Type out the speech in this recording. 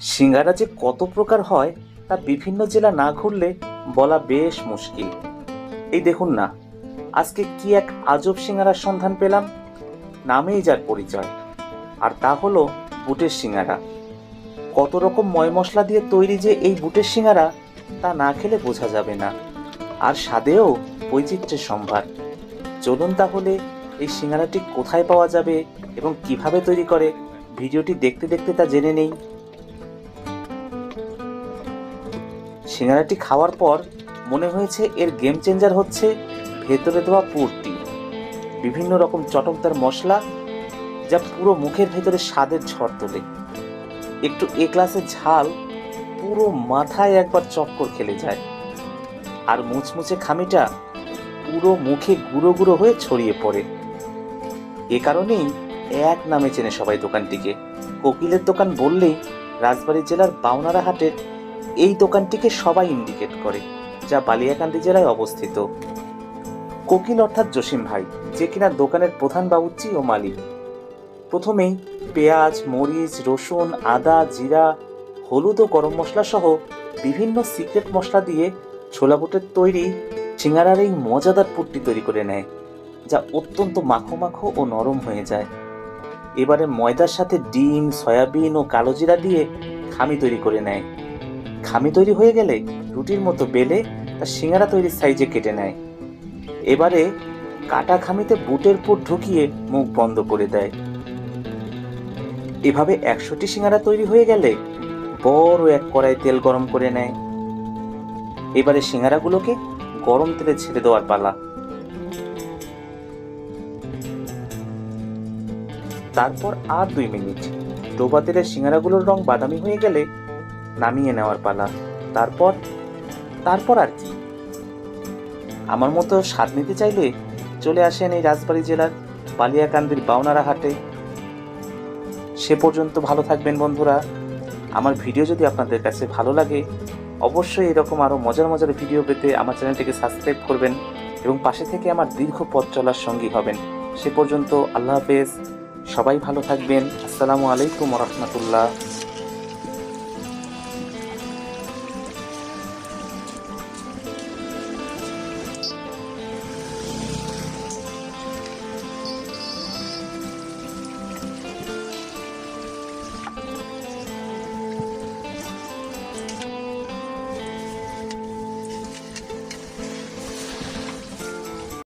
সিঙ্গারা যে কত প্রকার হয়, তা বিভিন্ন জেলা না ঘুরলে বলা বেশ মুশকিল। এই দেখুন না, আজকে কি এক আজব সিঙ্গারার সন্ধান পেলাম? নামেই যার পরিচয়। আর তা হলো বুটের সিঙ্গারা। কত রকম ময় মশলা দিয়ে তৈরি যে এই বুটের সিঙ্গারা, তা না খেলে বোঝা যাবে না। আর স্বাদেও বৈচিত্র্যের সম্ভার। চলুন তাহলে এই সিঙ্গারাটি কোথায় পাওয়া যাবে এবং কীভাবে তৈরি করে, ভিডিওটি দেখতে দেখতে তা জেনে নেই। সিঙ্গারাটি খাওয়ার পর মনে হয়েছে এর গেম চেঞ্জার হচ্ছে ভেতরে দেওয়া পুরটি। বিভিন্ন রকম চটকদার মশলা যা পুরো মুখের ভেতরে স্বাদের ঝড় তোলে। একটু এ ক্লাসের ঝাল পুরো মাথায় একবার চক্কর খেলে যায়। আর মুচমুচে খামিটা পুরো মুখে গুঁড়ো গুঁড়ো হয়ে ছড়িয়ে পড়ে। এ কারণেই এক নামে চেনে সবাই দোকানটিকে। কোকিলের দোকান বললেই রাজবাড়ী জেলার বাউনারা হাটের এই দোকানটিকে সবাই ইন্ডিকেট করে, যা বালিয়াকান্দি জেলায় অবস্থিত। কোকিল অর্থাৎ জসিম ভাই, যে কিনা দোকানের প্রধান বাবুর্চি ও মালিক। প্রথমেই পেঁয়াজ, মরিচ, রসুন, আদা, জিরা, হলুদ ও গরম মশলা সহ বিভিন্ন সিক্রেট মশলা দিয়ে ছোলা বুটের তৈরি সিঙ্গারার এই মজাদার পুটটি তৈরি করে নেয়, যা অত্যন্ত মাখো মাখো ও নরম হয়ে যায়। এবারে ময়দার সাথে ডিম, সয়াবিন ও কালো জিরা দিয়ে খামি তৈরি করে নেয়। খামি তৈরি হয়ে গেলে রুটির মতো বেলে তা সিঙ্গারা তৈরির সাইজে কেটে নেয়। এবারে কাটা খামিতে বুটের পুর ঢুকিয়ে মুখ বন্ধ করে দেয়। এভাবে একশোটি সিঙ্গারা তৈরি হয়ে গেলে বড় এক কড়াই তেল গরম করে নেয়। এবারে সিঙ্গারাগুলোকে গরম তেলে ছেড়ে দেওয়ার পালা। তারপর আর দুই মিনিট। ডোবা তেলের সিঙ্গারাগুলোর রং বাদামি হয়ে গেলে নামিয়ে নেওয়ার পালা। তারপর তারপর আর কি? আমার মতো স্বাদ নিতে চাইলে চলে আসেন এই রাজবাড়ী জেলার বালিয়াকান্দির বাউনারা হাটে। সে পর্যন্ত ভালো থাকবেন বন্ধুরা। আমার ভিডিও যদি আপনাদের কাছে ভালো লাগে, অবশ্যই এরকম আরও মজার মজার ভিডিও পেতে আমার চ্যানেলটিকে সাবস্ক্রাইব করবেন এবং পাশে থেকে আমার দীর্ঘ পথ চলার সঙ্গী হবেন। সে পর্যন্ত আল্লাহ হাফেজ। সবাই ভালো থাকবেন। আসসালামু আলাইকুম রহমতুল্লাহ।